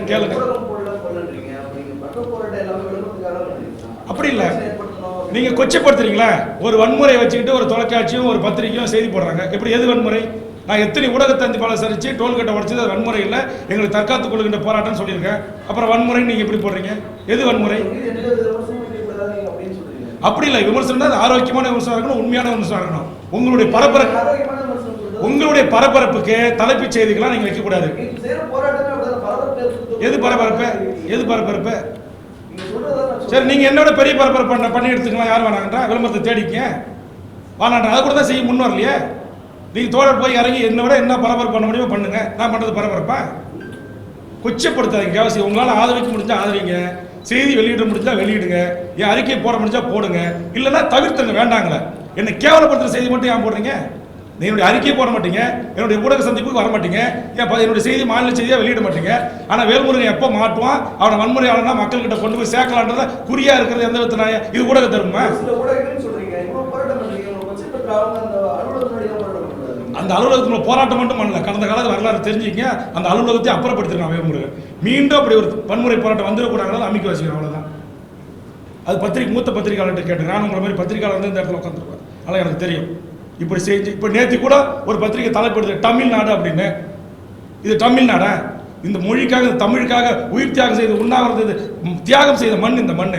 கேளுங்க. போராட்டம்? அப்படி இல்ல. பிரச்சனை ஏற்படுத்தணும். நீங்க கொச்சப்படுத்துறீங்களா? ஒரு வன்முறையை வச்சுக்கிட்டு ஒரு தொலைக்காட்சியும் ஒரு பத்திரிக்கையும் செய்தி போடுறாங்க. எப்படி எது வன்முறை? நான் எத்தனை ஊடகத்தந்திப்பாளர் சரிச்சு டோல்கேட்டை உடச்சது அது வன்முறை இல்லை. எங்களுக்கு தற்காத்துக் கொள்கின்ற போராட்டம்னு சொல்லியிருக்கேன். அப்புறம் வன்முறை நீங்க எப்படி போடுறீங்க? எது வன்முறை. அப்படி இல்லை. விமர்சனம் அது ஆரோக்கியமான விமர்சனம் இருக்கணும் உண்மையான விமர்சனம் இருக்கணும். உங்களுடைய பரபரப்பு. உங்களுடைய பரபரப்புக்கு தலைப்புச் செய்திகளாம் நீங்க வைக்கக்கூடாது நீங்க செய்யற போராட்டமே அப்படிதான் பரபரப்பு ஏற்படுத்தும். எது பரபரப்பு? எது பரபரப்பு? சரி நீங்கள் நீங்க என்னோட பெரிய பரபரப்பு பண்ண பண்ணி எடுத்துக்கலாம். யார் வேணாங்கன்றா? விளம்பரத்தை தேடிக்க. வானான்றா அதை கூட தான் செய்ய முன் வரலையே. நீங்க தோழர் போய் இறங்கி என்னை விட என்ன பரபரப்பு பண்ண முடியுமோ பண்ணுங்க. நான் பண்றது பரபரப்பா? கொச்சப்படுத்தாதீங்க அவசியம் உங்களால் ஆதரிக்க முடிஞ்சா ஆதரிங்க. செய்தி வெளியிட முடிஞ்சா வெளியிடுங்க. என் அறிக்கை போட முடிஞ்சா போடுங்க. இல்லைன்னா தவிர்த்துங்க வேண்டாங்களே. என்னை கேவலப்படுத்துற செய்தி மட்டும் ஏன் போடுறீங்க? என்னுடைய அறிக்கை போட மாட்டீங்க. என்னுடைய ஊடக சந்திப்புக்கு வர மாட்டீங்க. என்னுடைய செய்தி மாநில செய்தியாக வெளியிட மாட்டீங்க. ஆனால் வேல்முருகன் எப்போ மாட்டுவான்? அவனை வன்முறையாளனா மக்கள்கிட்ட கொண்டு போய் சேர்க்கலான்றத குறியா இருக்கிறது எந்த விதத்துல இது ஊடக தருமா அந்த அலுவலகத்தில் போராட்டம் மட்டும் பண்ணல கடந்த காலத்து வரலாறு தெரிஞ்சுக்கங்க அந்த அலுவலகத்தை அப்புறப்படுத்திருக்கான் வேல்முருகன். மீண்டும் அப்படி ஒரு வன்முறை போராட்டம் வந்துடக்கூடாது அமைக்க வச்சுக்கிறேன். அவ்வளவுதான். அது பத்திரிக்கை மூத்த பத்திரிகையாளர்கிட்ட கேட்டு நான் உங்களை மாதிரி பத்திரிகையாளர் வந்து இந்த இடத்துல உட்காந்துருப்பேன் அதெல்லாம் எனக்கு தெரியும். இப்படி செஞ்சு இப்போ நேற்று கூட ஒரு பத்திரிகை தலைப்படுது தமிழ்நாடு அப்படின்னு. இது தமிழ்நாடா? இந்த மொழிக்காக இந்த தமிழுக்காக உயிர் தியாகம் செய்த உண்ணாவிரதது தியாகம் செய்த மண் இந்த மண்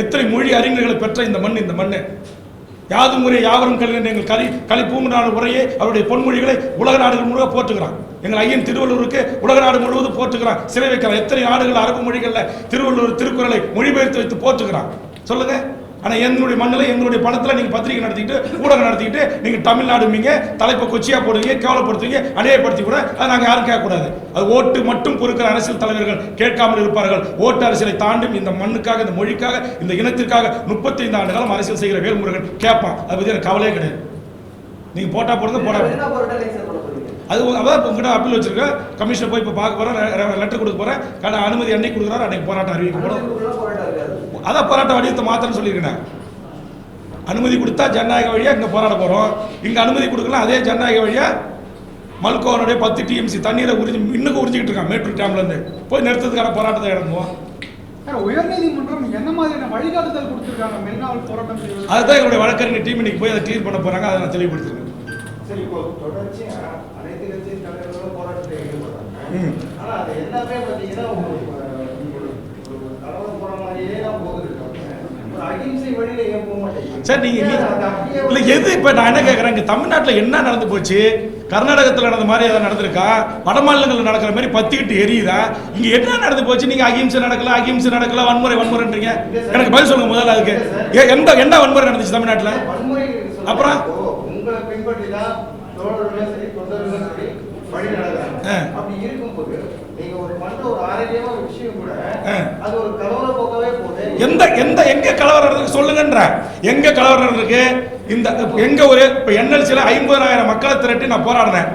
எத்தனை மொழி அறிஞர்களை பெற்ற இந்த மண் இந்த மண் யாது முறை யாவரும் கல்வி எங்கள் கலி களி பூங்குனாடு முறையே அவருடைய பொன்மொழிகளை உலக நாடுகள் முழுவதும் போட்டுக்கிறான் எங்கள் ஐயன் திருவள்ளூருக்கு உலக நாடு முழுவதும் போட்டுக்கிறான் சிறை வைக்கிறான். எத்தனை நாடுகள் அரபு மொழிகளில் திருவள்ளுவர் திருக்குறளை மொழிபெயர்த்து வைத்து போட்டுக்கிறான் சொல்லுங்கள் ஆனா எங்களுடைய மண்ணில் எங்களுடைய பணத்துல நீங்க பத்திரிகை நடத்திக்கிட்டு ஊடகம் நடத்திக்கிட்டு நீங்க தமிழ்நாடுமீங்க தலைப்பை கொச்சியா போடுவீங்க கேவலப்படுத்துவீங்க அடையப்படுத்தி கூட அதை நாங்க யாரும் கேட்கக்கூடாது. அது ஓட்டு மட்டும் பொறுக்கிற அரசியல் தலைவர்கள் கேட்காமல் இருப்பார்கள். ஓட்டு அரசியலை தாண்டும் இந்த மண்ணுக்காக இந்த மொழிக்காக இந்த இனத்திற்காக முப்பத்தைந்து ஆண்டு காலம் அரசியல் செய்கிற வேல்முருகன் கேட்பான். அதை பத்தி எனக்கு கவலையே கிடையாது. நீங்க போட்டா போடுங்க போடா? அது அதான் இப்போ உங்ககிட்ட அப்பீல் வச்சிருக்கேன். கமிஷனர் போய் இப்போ பார்க்க போறேன் லெட்டர் கொடுக்க போறேன். கடை அனுமதி அன்னைக்கு கொடுக்குறாரு அன்னைக்கு போராட்டம் அறிவிக்க இருக்காது. அதான் போராட்ட வடிவத்தை மாத்தன்னு சொல்லியிருக்கேன். அனுமதி கொடுத்தா ஜனநாயக வழியா இங்க போராட போறோம். இங்க அனுமதி கொடுக்கலாம் அதே ஜனநாயக வழியா மல்கோவனுடைய பத்து டிஎம்சி தண்ணீரை உறிஞ்சி இன்னும் உறிஞ்சிக்கிட்டு இருக்கான் மேட்டூர் டேம்ல இருந்து. போய் நிறுத்தத்துக்கான போராட்டத்தை இறங்குவோம் உயர்நீதிமன்றம் என்ன மாதிரியான வழிகாட்டுதல் கொடுத்திருக்காங்க? மெரினாவில் போராட்டம் செய்வது. அதுதான் எங்களுடைய வழக்கறிஞர் டீம் இன்னைக்கு போய் அதை கிளியர் பண்ண போறாங்க. அதை நான் தெளிவுபடுத்திருக்கேன் சரி இப்போ தொடர்ச்சியா அனைத்து கட்சி தலைவர்களும் போராட்டத்தில் ஈடுபடுறாங்க. ம். ஆனா அது எல்லாமே பாத்தீங்கன்னா ஒரு அஹ், ஒரு ஒரு கலவரம் போற மாதிரியே தான் போகுது ஒரு அகிம்சை வழியில ஏன் போக மாட்டேங்குது சார் நீங்க ஏன் நீ- அது அப்படியே இல்ல எது இப்ப நான் என்ன கேக்குறேன்? இங்க தமிழ்நாட்டுல என்ன நடந்து போச்சு? கர்நாடகத்துல நடந்த மாதிரி ஏதாவது நடந்திருக்கா? வட மாநிலங்கள்ல நடக்கிற மாதிரி பத்திக்கிட்டு எரியுதா? இங்க என்ன நடந்து போச்சு? நீங்க அகிம்சை நடக்கல அகிம்சை நடக்கல வன்முறை வன்முறைன்றீங்க. எனக்கு பதில் சொல்லுங்க முதல்ல அதுக்கு. எந்த என்ன வன்முறை நடந்துச்சு தமிழ்நாட்டுல. அப்புறம்? அப்படி இருக்கும்போது நீங்க ஒரு பண்ற ஒரு ஆரோக்கியமான ஒரு விஷயம் கூட ஆ. அது ஒரு கலவர போக்கவே போகுது. எந்த எந்த எங்க கலவரம் நடந்திருக்கு சொல்லுங்கன்ற. எங்க கலவரம் நடந்திருக்கு? இந்த எங்க ஒரு இப்ப என்எல்சில ஐம்பதாயிரம் மக்களை திரட்டி நான் போராடினேன்.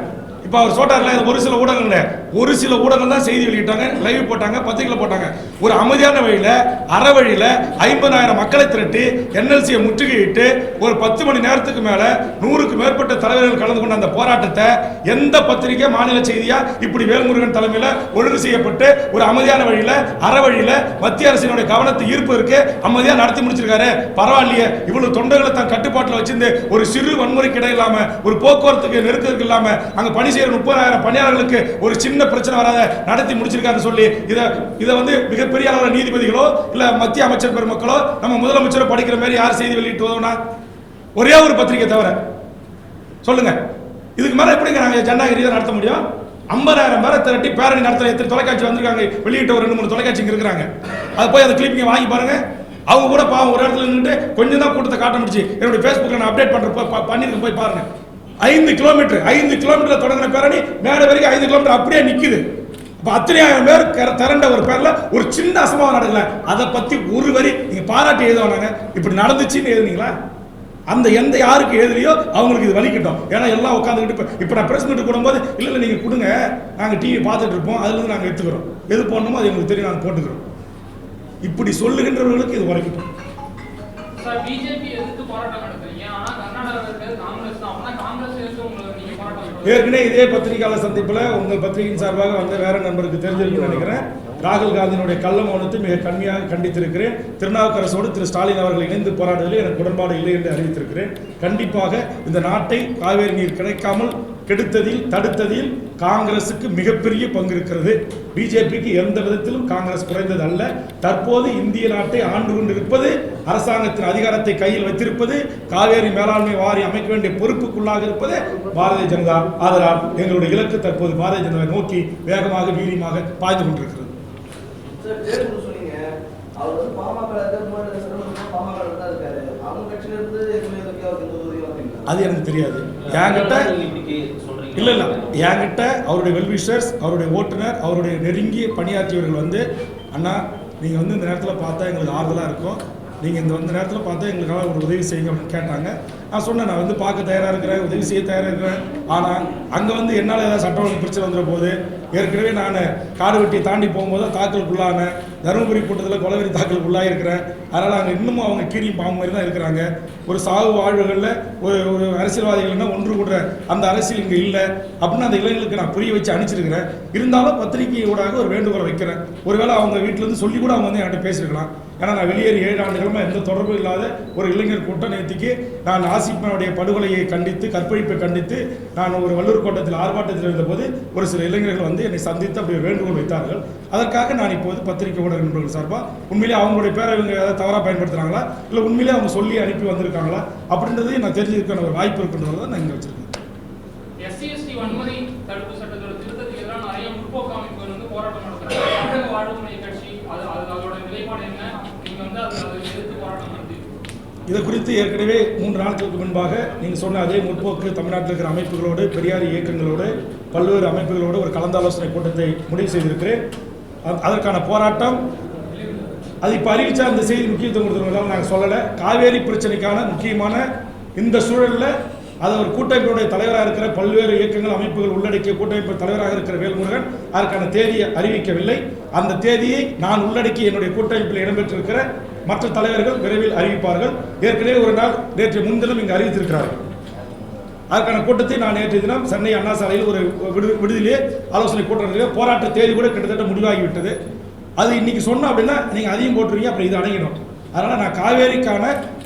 இப்ப அவர் சொல்றாருல ஒரு சில ஊடகங்கள்ல. ஒரு சில ஊடகங்கள் தான் செய்தி வெளியிட்டாங்க லைவ் போட்டாங்க பத்திரிகையில் போட்டாங்க. ஒரு அமைதியான வழியில் அற வழியில் ஐம்பதாயிரம் மக்களை திரட்டி என்எல்சியை முற்றுகையிட்டு ஒரு பத்து மணி நேரத்துக்கு மேலே நூறுக்கு மேற்பட்ட தலைவர்கள் கலந்து கொண்ட அந்த போராட்டத்தை எந்த பத்திரிகை மாநில செய்தியாக இப்படி வேல்முருகன் தலைமையில் ஒழுங்கு செய்யப்பட்டு ஒரு அமைதியான வழியில் அற வழியில் மத்திய அரசினுடைய கவனத்தை ஈர்ப்பதற்கு அமைதியாக நடத்தி முடிச்சிருக்காரு. பரவாயில்லையே இவ்வளவு தொண்டர்களை தன் கட்டுப்பாட்டில் வச்சிருந்து ஒரு சிறு வன்முறைக்கு இடையில்லாமல் ஒரு போக்குவரத்துக்கு நெருக்கத்துக்கு இல்லாமல் அங்கே பணி செய்கிற முப்பதாயிரம் பணியாளர்களுக்கு ஒரு சின்ன பிரச்சனை வராத நடத்தி முடிச்சிருக்காருன்னு சொல்லி இதை இதை வந்து மிகப்பெரிய அளவில் நீதிபதிகளோ இல்லை மத்திய அமைச்சர் பெருமக்களோ நம்ம முதலமைச்சரோ படிக்கிற மாதிரி யார் செய்தி வெளியிட்டு உதவுனா ஒரே ஒரு பத்திரிகை தவிர. சொல்லுங்க. இதுக்கு மேலே எப்படிங்க நாங்கள் ஜனநாயக நடத்த முடியும்? ஐம்பதாயிரம் பேரை திரட்டி பேரணி நடத்துகிற எத்தனை தொலைக்காட்சி வந்திருக்காங்க? வெளியிட்ட ஒரு ரெண்டு மூணு தொலைக்காட்சிங்க இருக்கிறாங்க. அதை போய் அந்த கிளிப்பிங்க வாங்கி பாருங்க. அவங்க கூட பாவம் ஒரு இடத்துல நின்றுட்டு கொஞ்சம் தான் கூட்டத்தை காட்ட முடிச்சு என்னுடைய ஃபேஸ்புக்கில் நான் அப்டேட் பண்ணுற ப- பண்ணிருக்கேன் போய் பாருங்க. ஐந்து கிலோமீட்டர் ஐந்து கிலோமீட்டர் தொடங்கின பேரணி மேடை வரைக்கும் ஐந்து கிலோமீட்டர் அப்படியே நிற்குது இப்போ அத்தனை ஆயிரம் பேர் கர- திரண்ட ஒரு பேரில் ஒரு சின்ன அசம்பவம் நடக்கல. அதை பற்றி ஒரு வரி நீங்கள் பாராட்டி எழுதுவாங்க இப்படி நடந்துச்சுன்னு எழுதுனீங்களா? அந்த எந்த யாருக்கு எழுதுலையோ அவங்களுக்கு இது வலிக்கட்டும். ஏன்னா எல்லாம் உட்காந்துக்கிட்டு இப்போ இப்போ நான் பிரஸ் மீட்டு கொடுக்கும்போது இல்லை இல்லை நீங்கள் கொடுங்க. நாங்கள் டிவி பார்த்துட்டு இருப்போம். அதுலேருந்து நாங்கள் எடுத்துக்கிறோம். எது போடணுமோ அது எங்களுக்கு தெரியும். நாங்கள் போட்டுக்கிறோம். இப்படி சொல்லுகின்றவர்களுக்கு இது வரைக்கட்டும் பிஜேபி எதிர்த்து போராட்டம் நடத்துறீங்க ஆனா கர்நாடகாவில் இருக்கிறது காங்கிரஸ் தான் ஆனா காங்கிரஸ் எதிர்த்து உங்களுக்கு நீங்க போராட்டம் நடத்துறீங்க. ஏற்கனவே இதே பத்திரிகையாளர் சந்திப்பில் உங்கள் பத்திரிகையின் சார்பாக வந்த வேற நண்பருக்கு தெரிஞ்சிருக்குன்னு நினைக்கிறேன். ராகுல் காந்தியினுடைய கள்ள மௌனத்தை மிக கண்மையாக கண்டித்திருக்கிறேன். திருநாவுக்கரசோடு திரு ஸ்டாலின் அவர்கள் இணைந்து போராடுவதில் எனக்கு உடன்பாடு இல்லை என்று அறிவித்திருக்கிறேன். கண்டிப்பாக இந்த நாட்டை காவேரி நீர் கிடைக்காமல் கெடுத்ததில் தடுத்ததில் காங்கிரசுக்கு மிகப்பெரிய பங்கு இருக்கிறது. பிஜேபிக்கு எந்த விதத்திலும் காங்கிரஸ் குறைந்தது அல்ல தற்போது இந்திய நாட்டை ஆண்டு கொண்டிருப்பது அரசாங்கத்தின் அதிகாரத்தை கையில் வைத்திருப்பது காவேரி மேலாண்மை வாரி அமைக்க வேண்டிய பொறுப்புக்குள்ளாக இருப்பது பாரதிய ஜனதா ஆதலால் எங்களுடைய இலக்கு தற்போது பாரதிய ஜனதாவை நோக்கி வேகமாக வீரியமாக பாய்ந்து கொண்டிருக்கிறது. அது எனக்கு தெரியாது. என்கிட்ட இல்ல இல்ல. என்கிட்ட அவருடைய வெல்விஷர்ஸ் அவருடைய ஓட்டுநர் அவருடைய நெருங்கிய பணியாற்றியவர்கள் வந்து அண்ணா நீங்க வந்து இந்த நேரத்தில் பார்த்தா எங்களுக்கு ஆறுதலா இருக்கும். நீங்கள் இந்த வந்த நேரத்தில் பார்த்தா எங்களுக்காக ஒரு உதவி செய்யுங்க அப்படின்னு கேட்டாங்க. நான் சொன்னேன் நான் வந்து பார்க்க தயாராக இருக்கிறேன் உதவி செய்ய தயாராக இருக்கிறேன். ஆனால் அங்கே வந்து என்னால் ஏதாவது சட்டம் பிரச்சனை வந்துட போது ஏற்கனவே நான் காடு வெட்டி தாண்டி போகும்போது தாக்கலுக்குள்ளான தருமபுரி கூட்டத்தில் கொலவெறி தாக்கலுக்குள்ளாக இருக்கிறேன். அதனால் அங்கே இன்னமும் அவங்க கீரியும் பாம்பு மாதிரி தான் இருக்கிறாங்க. ஒரு சாவு வாழ்வுகளில் ஒரு ஒரு அரசியல்வாதிகள்னா ஒன்று கூடுற அந்த அரசியல் இங்கே இல்லை. அப்படின்னு அந்த இளைஞர்களுக்கு நான் புரிய வச்சு அனுப்பிச்சிருக்கிறேன். இருந்தாலும் பத்திரிகை ஊடாக ஒரு வேண்டுகோளை வைக்கிறேன். ஒருவேளை அவங்க வீட்டிலேருந்து சொல்லி கூட அவங்க வந்து என்கிட்ட பேசியிருக்கலாம் ஏன்னா நான் வெளியேறி ஏழு ஆண்டுகளுமா எந்த தொடர்பும் இல்லாத ஒரு இளைஞர் கூட்டம் நேற்றுக்கு நான் ஆசிப்பனுடைய படுகொலையை கண்டித்து கற்பழிப்பை கண்டித்து நான் ஒரு வள்ளூர் கோட்டத்தில் ஆர்ப்பாட்டத்தில் இருந்தபோது ஒரு சில இளைஞர்கள் வந்து என்னை சந்தித்து அப்படி வேண்டுகோள் வைத்தார்கள். அதற்காக நான் இப்போது பத்திரிகை ஊடக நண்பர்கள் சார்பாக உண்மையிலே அவங்களுடைய பேரை இவங்க ஏதாவது தவறாக பயன்படுத்துகிறாங்களா இல்லை உண்மையிலே அவங்க சொல்லி அனுப்பி வந்திருக்காங்களா? அப்படின்றதையும் நான் தெரிஞ்சுக்கிற ஒரு வாய்ப்பு இருக்குன்றதை நான் இங்கே வச்சிருக்கேன் எஸ்சி எஸ்டி வன்முறை தடுப்பு சட்டத்தோட திருத்தத்துக்கு எதிராக நிறைய முற்போக்கு அமைப்புகள் வந்து போராட்டம் நடத்துறாங்க தமிழக வாழ்வுமுறை கட்சி அது அது அதோட நிலைப்பாடு என்ன நீங்க வந்து அது அதை எதிர்த்து போராட்டம் நடத்தி இது குறித்து ஏற்கனவே மூன்று நாட்களுக்கு முன்பாக நீங்கள் சொன்ன அதே முற்போக்கு தமிழ்நாட்டில் இருக்கிற அமைப்புகளோடு பெரியார் இயக்கங்களோடு பல்வேறு அமைப்புகளோடு ஒரு கலந்தாலோசனை கூட்டத்தை முடிவு செய்திருக்கிறேன். அதற்கான போராட்டம் அது இப்போ அறிவித்த அந்த செய்தி முக்கியத்துவம் கொடுத்துருந்தாலும் நாங்கள் சொல்லலை. காவேரி பிரச்சனைக்கான முக்கியமான இந்த சூழலில் அது ஒரு கூட்டமைப்பினுடைய தலைவராக இருக்கிற பல்வேறு இயக்கங்கள் அமைப்புகள் உள்ளடக்கிய கூட்டமைப்பு தலைவராக இருக்கிற வேல்முருகன் அதற்கான தேதியை அறிவிக்கவில்லை. அந்த தேதியை நான் உள்ளடக்கி என்னுடைய கூட்டமைப்பில் இடம்பெற்றிருக்கிற மற்ற தலைவர்கள் விரைவில் அறிவிப்பார்கள். ஏற்கனவே ஒரு நாள் நேற்று முன்தினம் இங்கு அறிவித்திருக்கிறார்கள். அதற்கான கூட்டத்தை நான் நேற்று தினம் சென்னை அண்ணா சாலையில் ஒரு விடு விடுதியிலே ஆலோசனை கூட்டம் போராட்ட தேதி கூட கிட்டத்தட்ட முடிவாகிவிட்டது. அது இன்னைக்கு சொன்னோம் அப்படின்னா நீங்கள் அதையும் போட்டுருவீங்க அப்புறம் இது அடங்கிடும் அதனால் நான் காவேரிக்கான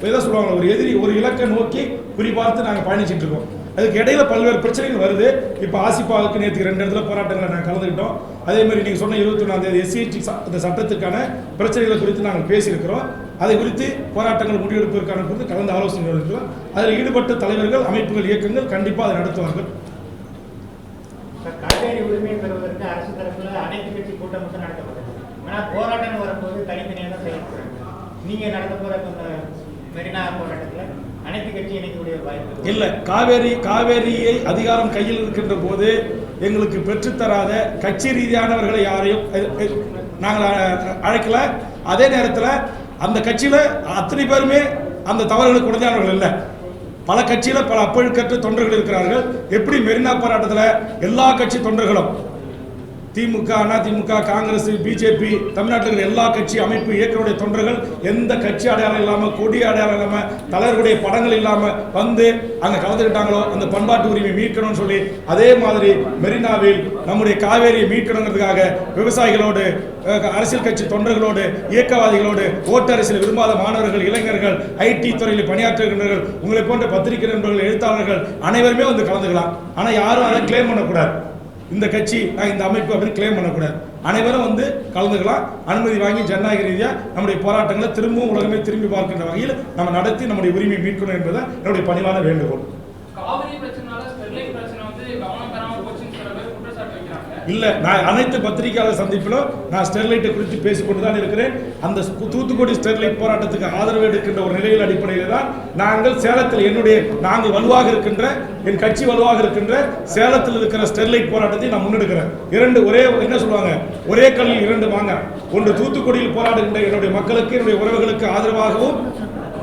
எதை சொல்லுவாங்க ஒரு எதிரி ஒரு இலக்கை நோக்கி குறிபார்த்து நாங்கள் பயணிச்சுட்டு இருக்கோம். அதுக்கு இடையில பல்வேறு பிரச்சனைகள் வருது. இப்போ ஆசிப்பாவுக்கு நேற்று ரெண்டு இடத்துல போராட்டங்களை நாங்கள் கலந்துக்கிட்டோம். அதே மாதிரி நீங்கள் சொன்ன இருபத்தி ஒன்றாம் தேதி எஸ்சிடி இந்த சட்டத்துக்கான பிரச்சனைகளை குறித்து நாங்கள் பேசியிருக்கிறோம். அதை குறித்து போராட்டங்கள் முடிவெடுப்பதற்கான குறித்து கலந்து ஆலோசனை இருக்கிறோம் அதில் ஈடுபட்ட தலைவர்கள் அமைப்புகள் இயக்கங்கள் கண்டிப்பாக அதை நடத்துவார்கள். சார், காவேரி பெறுவதற்கு அரசு தரப்புல அனைத்து கட்சி கூட்டம் மட்டும் நடத்தப்பட்டது. ஆனா போராட்டம் வரும்போது தனித்தனியாக தான் செயல்படுறாங்க. நீங்க நடத்த போற மெரினா போராட்டத்துல? அனைத்து கட்சி இணைக்கக்கூடிய இல்லை. காவேரி காவேரியை அதிகாரம் கையில் இருக்கின்ற போது எங்களுக்கு பெற்றுத்தராத கட்சி ரீதியானவர்களை யாரையும் நாங்கள் அழைக்கல. அதே நேரத்தில் அந்த கட்சியில் அத்தனை பேருமே அந்த தவறுகளுக்கு உடஞ்சானவர்கள் இல்லை. பல கட்சியில் பல அப்பழுக்கற்ற தொண்டர்கள் இருக்கிறார்கள். எப்படி மெரினா போராட்டத்தில் எல்லா கட்சி தொண்டர்களும் திமுக அதிமுக காங்கிரஸ் பிஜேபி தமிழ்நாட்டில் இருக்கிற எல்லா கட்சி அமைப்பு இயக்கனுடைய தொண்டர்கள் எந்த கட்சி அடையாளம் இல்லாமல் கொடி அடையாளம் இல்லாமல் தலைவர்களுடைய படங்கள் இல்லாமல் வந்து அங்கே கலந்துக்கிட்டாங்களோ அந்த பண்பாட்டு உரிமை மீட்கணும்னு சொல்லி அதே மாதிரி மெரினாவில் நம்முடைய காவேரியை மீட்கணுங்கிறதுக்காக விவசாயிகளோடு அரசியல் கட்சி தொண்டர்களோடு இயக்கவாதிகளோடு ஓட்டு அரசியல் விரும்பாத மாணவர்கள் இளைஞர்கள் ஐடி துறையில் பணியாற்றுகின்றவர்கள் உங்களை போன்ற பத்திரிகை நண்பர்கள் எழுத்தாளர்கள் அனைவருமே வந்து கலந்துக்கலாம். ஆனால் யாரும் அதை கிளைம் பண்ணக்கூடாது. இந்த கட்சி நான் இந்த அமைப்பு அப்படின்னு கிளைம் பண்ணக்கூடாது. அனைவரும் வந்து கலந்துக்கலாம். அனுமதி வாங்கி ஜனநாயக ரீதியாக நம்முடைய போராட்டங்களை திரும்பவும் உலகமே திரும்பி பார்க்கின்ற வகையில் நம்ம நடத்தி நம்முடைய உரிமையை மீட்கணும் என்பதை என்னுடைய பணிவான வேண்டுகோள் காவிரி பிரச்சனைனால ஸ்டெர்லைட் பிரச்சனை வந்து கவனம் பெறாம போச்சுன்னு சில பேர் குற்றச்சாட்டு வைக்கிறாங்க இல்லை நான் அனைத்து பத்திரிகையாளர் சந்திப்பிலும் நான் ஸ்டெர்லைட்டை குறித்து பேசிக்கொண்டு தான் இருக்கிறேன். அந்த தூத்துக்குடி ஸ்டெர்லைட் போராட்டத்துக்கு ஆதரவு எடுக்கின்ற ஒரு நிலையில் அடிப்படையில் தான் நாங்கள் சேலத்தில் என்னுடைய நாங்கள் வலுவாக இருக்கின்ற என் கட்சி வலுவாக இருக்கின்ற சேலத்தில் இருக்கிற ஸ்டெர்லைட் போராட்டத்தை நான் முன்னெடுக்கிறேன். இரண்டு ஒரே என்ன சொல்லுவாங்க? ஒரே கல்லில் இரண்டு வாங்க ஒன்று தூத்துக்குடியில் போராடுகின்ற என்னுடைய மக்களுக்கு என்னுடைய உறவுகளுக்கு ஆதரவாகவும்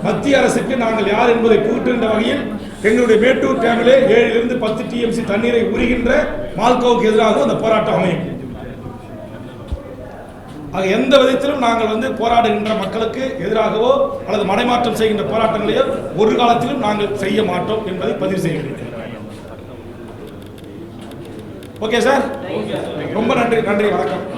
மத்திய அரசுக்கு நாங்கள் யார் என்பதை புகுட்டுகின்ற வகையில் எங்களுடைய மேட்டூர் டேமிலே ஏழிலிருந்து பத்து டிஎம்சி தண்ணீரை உரிகின்ற மால்கோவுக்கு எதிராக அந்த போராட்டம் அமையும். ஆக எந்த விதத்திலும் நாங்கள் வந்து போராடுகின்ற மக்களுக்கு எதிராகவோ அல்லது மடைமாற்றம் செய்கின்ற போராட்டங்களையோ ஒரு காலத்திலும் நாங்கள் செய்ய மாட்டோம் என்பதை பதிவு செய்கிறேன் ஓகே சார் ரொம்ப நன்றி நன்றி வணக்கம்.